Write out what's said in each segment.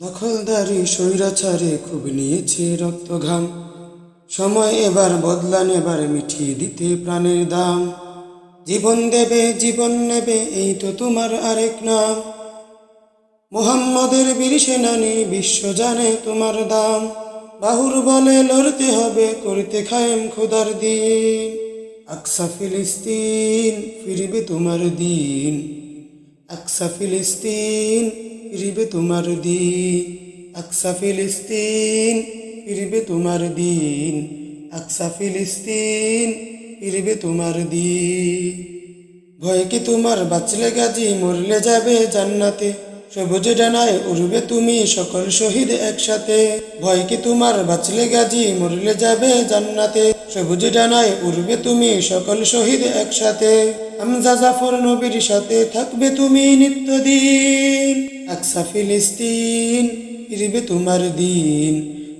দখলদারি স্বৈরাচারে খুব নিয়েছে রক্ত ঘাম সময় এবার বদলা নেবার মিঠিয়ে দিতে প্রাণের দাম। জীবন দেবে, জীবন নেবে, এই তো তোমার আরেক নাম। মোহাম্মদের বীর সেনানি বিশ্ব জানে তোমার দাম। বাহুর বলে লড়তে হবে, করতে খায়েম খোদার দিন। আকসা ফিলিস্তিন, ফিরবে তোমার দিন। আকসা ফিলিস্তিন ফিরবে তোমার দিন। আকসা ফিলিস্তিন ফিরবে তোমার দিন। আকসা ফিলিস্তিন ফিরবে তোমার দিন। ভয় কি তোমার বাঁচলে গাজি, মরলে যাবে জান্নাতে। সবুজ ডানায় উড়বে তুমি সকল শহীদ একসাথে। ভয় কি তোমার বাঁচলে গাজি, মরলে যাবে জান্নাতে। সবুজ ডানায় উড়বে তুমি সকল শহীদ একসাথে। হামজা জাফর নবীর সাথে থাকবে তুমি নিত্যদিন। আকসা ফিলিস্তিন ফিরবে তোমার দিন।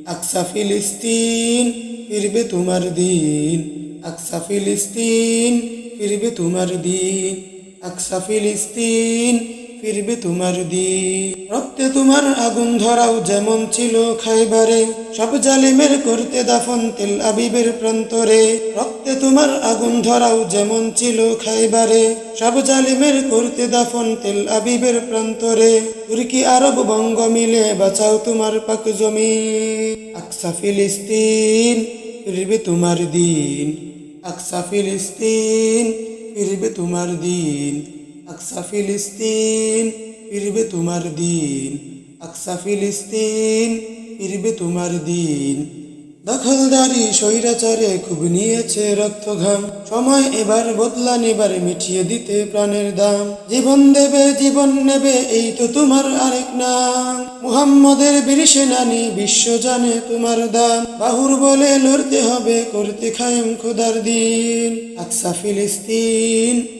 আকসা ফিলিস্তিন ফিরবে তোমার দিন। আকসা ফিলিস্তিন ফিরবে তোমার দিন। আকসা ফিলিস্তিন ফিরবে তোমার দিন। রক্তে তোমার আগুন ধরাও যেমন ছিল খাইবারে, সব জালিমের করতে দাফন তেল আবিবের প্রান্তরে। রক্তে তোমার আগুন ধরাও যেমন ছিল খাইবারে, সব জালিমের করতে দাফন তেল আবিবের প্রান্তরে। তুর্কি আরব বঙ্গ মিলে বাঁচাও তোমার পাক জমি আকসা ফিলিস্তিন ফিরবে তোমার দিন। আকসা ফিলিস্তিন ফিরবে তোমার দিন। আকসা ফিলিস্তিন, ফিরবে তোমার দিন। আকসা ফিলিস্তিন, ফিরবে তোমার দিন। দখলদারি স্বৈরাচারে খুব নিয়েছে রক্ত ঘাম সময় এবার বদলা নেবার মিঠিয়ে দিতে প্রাণের দাম। জীবন দেবে, জীবন নেবে, এই তো তোমার আরেক নাম। মুহাম্মদের বীর সেনানি বিশ্ব জানে তোমার দাম। বাহুর বলে লড়তে হবে, করতে খায়েম খোদার দিন। আকসা ফিলিস্তিন